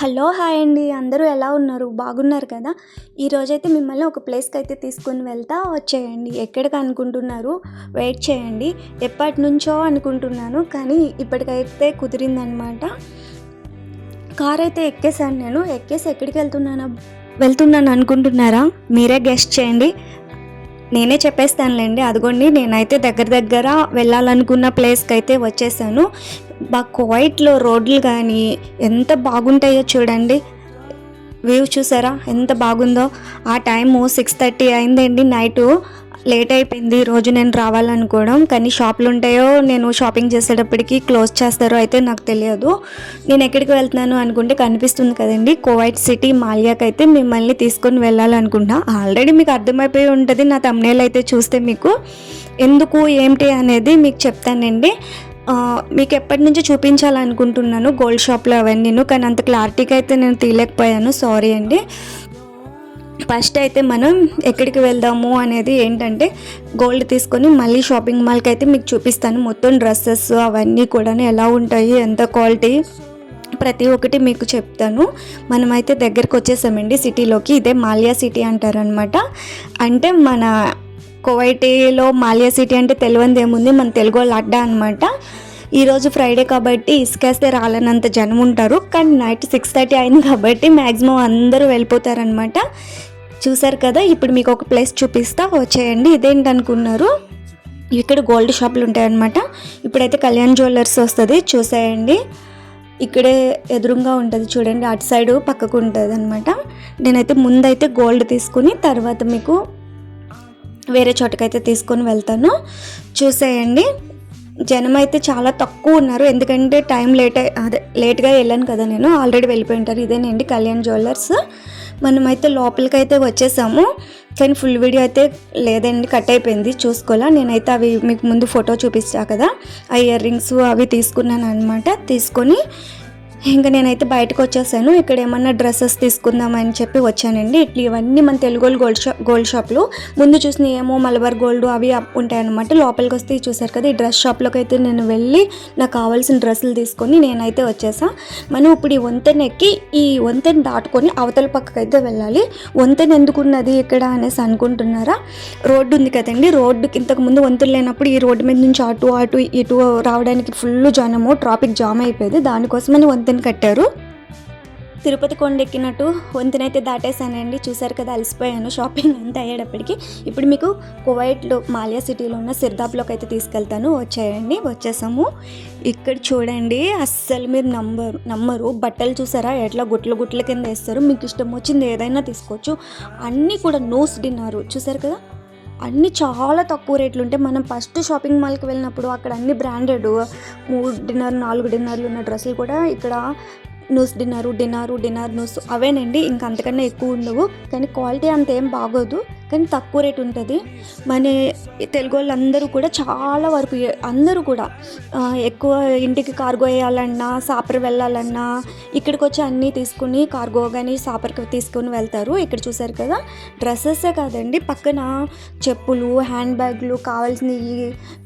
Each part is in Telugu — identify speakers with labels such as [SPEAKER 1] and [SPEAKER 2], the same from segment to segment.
[SPEAKER 1] హలో హాయ్ అండి అందరూ ఎలా ఉన్నారు? బాగున్నారు కదా? ఈరోజైతే మిమ్మల్ని ఒక ప్లేస్కి అయితే తీసుకొని వెళ్తా వచ్చేయండి. ఎక్కడికి అనుకుంటున్నారు? వెయిట్ చేయండి. ఎప్పటి నుంచో అనుకుంటున్నాను కానీ ఇప్పటికైతే కుదిరిందనమాట. కార్ అయితే ఎక్కేసాను నేను. ఎక్కేసి ఎక్కడికి వెళ్తున్నాను వెళ్తున్నాను అనుకుంటున్నారా? మీరే గెస్ట్ చేయండి. నేనే చెప్పేస్తానులేండి. అదిగోండి నేనైతే దగ్గర దగ్గర వెళ్ళాలనుకున్న ప్లేస్కి అయితే వచ్చేసాను. మా కువైట్లో రోడ్లు కానీ ఎంత బాగుంటాయో చూడండి. వ్యూ చూసారా? ఎంత బాగుందో. ఆ టైము సిక్స్ థర్టీ అయిందండి. నైటు లేట్ అయిపోయింది. రోజు నేను రావాలనుకోవడం. కానీ షాపులు ఉంటాయో నేను షాపింగ్ చేసేటప్పటికి క్లోజ్ చేస్తారో అయితే నాకు తెలియదు. నేను ఎక్కడికి వెళ్తున్నాను అనుకుంటే కనిపిస్తుంది కదండి. కోవైట్ సిటీ మాల్యాకి అయితే మిమ్మల్ని తీసుకొని వెళ్ళాలనుకుంటా ఆల్రెడీ మీకు అర్థమైపోయి ఉంటుంది. నా తమ్నేలు అయితే చూస్తే మీకు. ఎందుకు ఏంటి అనేది మీకు చెప్తానండి. మీకు ఎప్పటి నుంచి చూపించాలనుకుంటున్నాను గోల్డ్ షాప్లో అవన్నీను కానీ అంత క్లారిటీగా అయితే నేను తీయలేకపోయాను. సారీ అండి. ఫస్ట్ అయితే మనం ఎక్కడికి వెళ్దాము అనేది ఏంటంటే గోల్డ్ తీసుకొని మళ్ళీ షాపింగ్ మాల్కి అయితే మీకు చూపిస్తాను. మొత్తం డ్రెస్సెస్ అవన్నీ కూడా ఎలా ఉంటాయి ఎంత క్వాలిటీ ప్రతి ఒక్కటి మీకు చెప్తాను. మనమైతే దగ్గరకు వచ్చేసామండి సిటీలోకి. ఇదే మాల్యా సిటీ అంటారనమాట అంటే మన కువైటీలో మాల్యా సిటీ అంటే తెలియంది ఏముంది? మన తెలుగు వాళ్ళు అడ్డా అనమాట ఈరోజు ఫ్రైడే కాబట్టి ఇసుకేస్తే రాలనంత జనం ఉంటారు. కానీ నైట్ సిక్స్ థర్టీ అయింది కాబట్టి మ్యాక్సిమం అందరూ వెళ్ళిపోతారనమాట చూసారు కదా ఇప్పుడు మీకు ఒక ప్లేస్ చూపిస్తా. వచ్చేయండి. ఇదేంటనుకున్నారు? ఇక్కడ గోల్డ్ షాపులు ఉంటాయన్నమాట. ఇప్పుడైతే కళ్యాణ్ జ్యువెలర్స్ వస్తుంది. చూసేయండి. ఇక్కడే ఎదురుగా ఉంటుంది చూడండి. అటు సైడ్ పక్కకు ఉంటుంది అనమాట నేనైతే ముందైతే గోల్డ్ తీసుకుని తర్వాత మీకు వేరే చోటకైతే తీసుకొని వెళ్తాను. చూసేయండి. జనం అయితే చాలా తక్కువ ఉన్నారు. ఎందుకంటే టైం లేట్ అదే లేట్గా వెళ్ళాను కదా నేను. ఆల్రెడీ వెళ్ళిపోయి ఉంటారు. ఇదేనండి కళ్యాణ్ జ్యువెలర్స్. మనమైతే లోపలికి అయితే వచ్చేసాము. కానీ ఫుల్ వీడియో అయితే లేదండి. కట్ అయిపోయింది. చూసుకోవాలా నేనైతే అవి మీకు ముందు ఫోటో చూపించా కదా. ఆ ఇయర్ రింగ్స్ అవి తీసుకున్నాను అనమాట తీసుకొని ఇంకా నేనైతే బయటకు వచ్చేసాను. ఇక్కడ ఏమన్నా డ్రెస్సెస్ తీసుకుందామని చెప్పి వచ్చానండి. ఇట్లా ఇవన్నీ మన తెలుగు గోల్డ్ షాప్ గోల్డ్ షాప్లు. ముందు చూసిన ఏమో మలబార్ గోల్డ్ అవి ఉంటాయన్నమాట. లోపలికి వస్తే చూసారు కదా ఈ డ్రెస్ షాప్లోకి అయితే నేను వెళ్ళి నాకు కావాల్సిన డ్రెస్సులు తీసుకొని నేనైతే వచ్చేసా. మనం ఇప్పుడు ఈ వంతెన ఎక్కి ఈ వంతెన దాటుకొని అవతల పక్కకు అయితే వెళ్ళాలి. వంతెన ఎందుకున్నది ఇక్కడ అనేసి అనుకుంటున్నారా? రోడ్డు ఉంది కదండి రోడ్డుకి ఇంతకు ముందు వంతెన లేనప్పుడు ఈ రోడ్డు మీద నుంచి అటు అటు ఇటు రావడానికి ఫుల్ జనము ట్రాఫిక్ జామ్ అయిపోయేది. దానికోసమని వంతెన వంతెన కట్టారు. తిరుపతి కొండ ఎక్కినట్టు వంతెనైతే దాటేసానండి చూసారు కదా అలసిపోయాను. షాపింగ్ అంతా అయ్యేటప్పటికి ఇప్పుడు మీకు కువైట్లో మాలియా సిటీలో ఉన్న సిర్దాబ్లోకి అయితే తీసుకెళ్తాను. వచ్చేయండి వచ్చేసాము. ఇక్కడ చూడండి అస్సలు మీరు నంబరు నమ్మరు. బట్టలు చూసారా? ఎట్లా గుట్లు గుట్ల కింద వేస్తారు? మీకు ఇష్టం వచ్చింది ఏదైనా తీసుకోవచ్చు. అన్నీ కూడా నోస్ డిన్నారు. చూసారు కదా? అన్నీ చాలా తక్కువ రేట్లు ఉంటాయి. మనం ఫస్ట్ షాపింగ్ మాల్కి వెళ్ళినప్పుడు అక్కడ అన్ని బ్రాండెడ్ మూడు డిన్నర్ నాలుగు డిన్నర్లు ఉన్న డ్రెస్సులు కూడా ఇక్కడ నూస్ డిన్నరు డిన్నరు డిన్నర్ నూస్ అవేనండి. ఇంకా అంతకన్నా ఎక్కువ ఉండవు. కానీ క్వాలిటీ అంత ఏం బాగోదు. కానీ తక్కువ రేట్ ఉంటుంది. మన తెలుగు వాళ్ళందరూ కూడా చాలా వరకు అందరూ కూడా ఎక్కువ ఇంటికి కార్గో వేయాలన్నా సాపర్ వెళ్ళాలన్నా ఇక్కడికి వచ్చి అన్నీ తీసుకుని కార్గో కానీ సాపర్కి తీసుకుని వెళ్తారు. ఇక్కడ చూసారు కదా డ్రెస్సెసే కాదండి పక్కన చెప్పులు హ్యాండ్ బ్యాగ్లు కావాల్సిన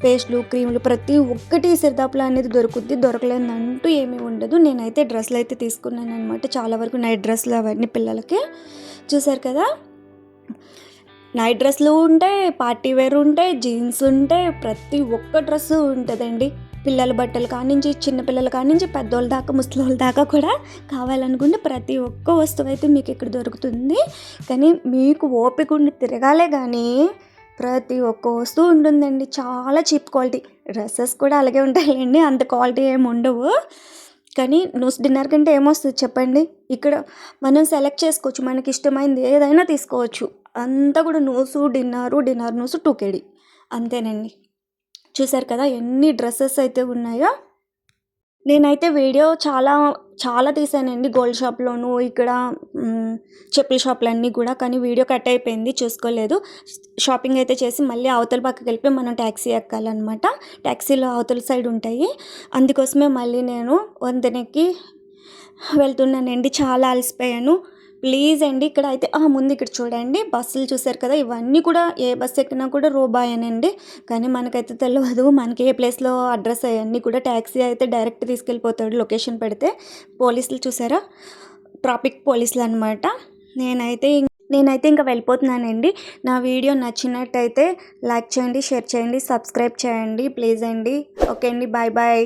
[SPEAKER 1] పేస్ట్లు క్రీములు ప్రతి ఒక్కటి సిరిదాపులో అనేది దొరుకుద్ది దొరకలేదంటూ ఏమీ ఉండదు. నేనైతే డ్రెస్సులు అయితే తీసుకున్నాను అనమాట చాలా వరకు నైట్ డ్రెస్సులు అవన్నీ పిల్లలకి. చూసారు కదా నైట్ డ్రెస్లు ఉంటాయి పార్టీ వేర్ ఉంటాయి జీన్స్ ఉంటాయి ప్రతి ఒక్క డ్రెస్ ఉంటుందండి. పిల్లల బట్టలు కానించి చిన్నపిల్లల కానించి పెద్దోళ్ళ దాకా ముసలోళ్ళ దాకా కూడా కావాలనుకుంటే ప్రతి ఒక్క వస్తువు అయితే మీకు ఇక్కడ దొరుకుతుంది. కానీ మీకు ఓపిక ఉండి తిరగాలే కానీ ప్రతి ఒక్క వస్తువు ఉంటుందండి. చాలా చీప్ క్వాలిటీ. డ్రెస్సెస్ కూడా అలాగే ఉంటాయండి అంత క్వాలిటీ ఏమి ఉండవు. కానీ నూస్ డిన్నర్ కంటే ఏమొస్తుంది చెప్పండి? ఇక్కడ మనం సెలెక్ట్ చేసుకోవచ్చు. మనకి ఇష్టమైంది ఏదైనా తీసుకోవచ్చు. అంతా కూడా నూసు డిన్నరు డిన్నర్ నూసు టూ కేడీ. అంతేనండి. చూసారు కదా ఎన్ని డ్రెస్సెస్ అయితే ఉన్నాయో. నేనైతే వీడియో చాలా చాలా తీసానండి గోల్డ్ షాప్లోను ఇక్కడ చెప్పుల చెప్పుల షాపులన్నీ కూడా. కానీ వీడియో కట్ అయిపోయింది చూసుకోలేదు. షాపింగ్ అయితే చేసి మళ్ళీ అవతల పక్కకి వెళ్ళి మనం ట్యాక్సీ ఎక్కాలన్నమాట. ట్యాక్సీలో అవతల సైడ్ ఉంటాయి. అందుకోసమే మళ్ళీ నేను వంతెనెక్కి వెళ్తున్నానండి. చాలా అలసిపోయాను. ప్లీజ్ అండి ఇక్కడ అయితే ముందు ఇక్కడ చూడండి. బస్సులు చూసారు కదా ఇవన్నీ కూడా ఏ బస్సు ఎక్కినా కూడా రూబాయనండి కానీ మనకైతే తెలియదు మనకి ఏ ప్లేస్లో అడ్రస్ అవన్నీ కూడా ట్యాక్సీ అయితే డైరెక్ట్ తీసుకెళ్ళిపోతాడు లొకేషన్ పెడితే. పోలీసులు చూసారా? ట్రాఫిక్ పోలీసులు అనమాట నేనైతే నేనైతే ఇంకా వెళ్ళిపోతున్నానండి. నా వీడియో నచ్చినట్టయితే లైక్ చేయండి షేర్ చేయండి సబ్స్క్రైబ్ చేయండి ప్లీజ్ అండి. ఓకే అండి బాయ్ బాయ్.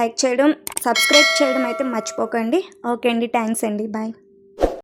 [SPEAKER 1] లైక్ చేయడం సబ్స్క్రైబ్ చేయడం అయితే మర్చిపోకండి. ఓకే అండి థ్యాంక్స్ అండి బాయ్.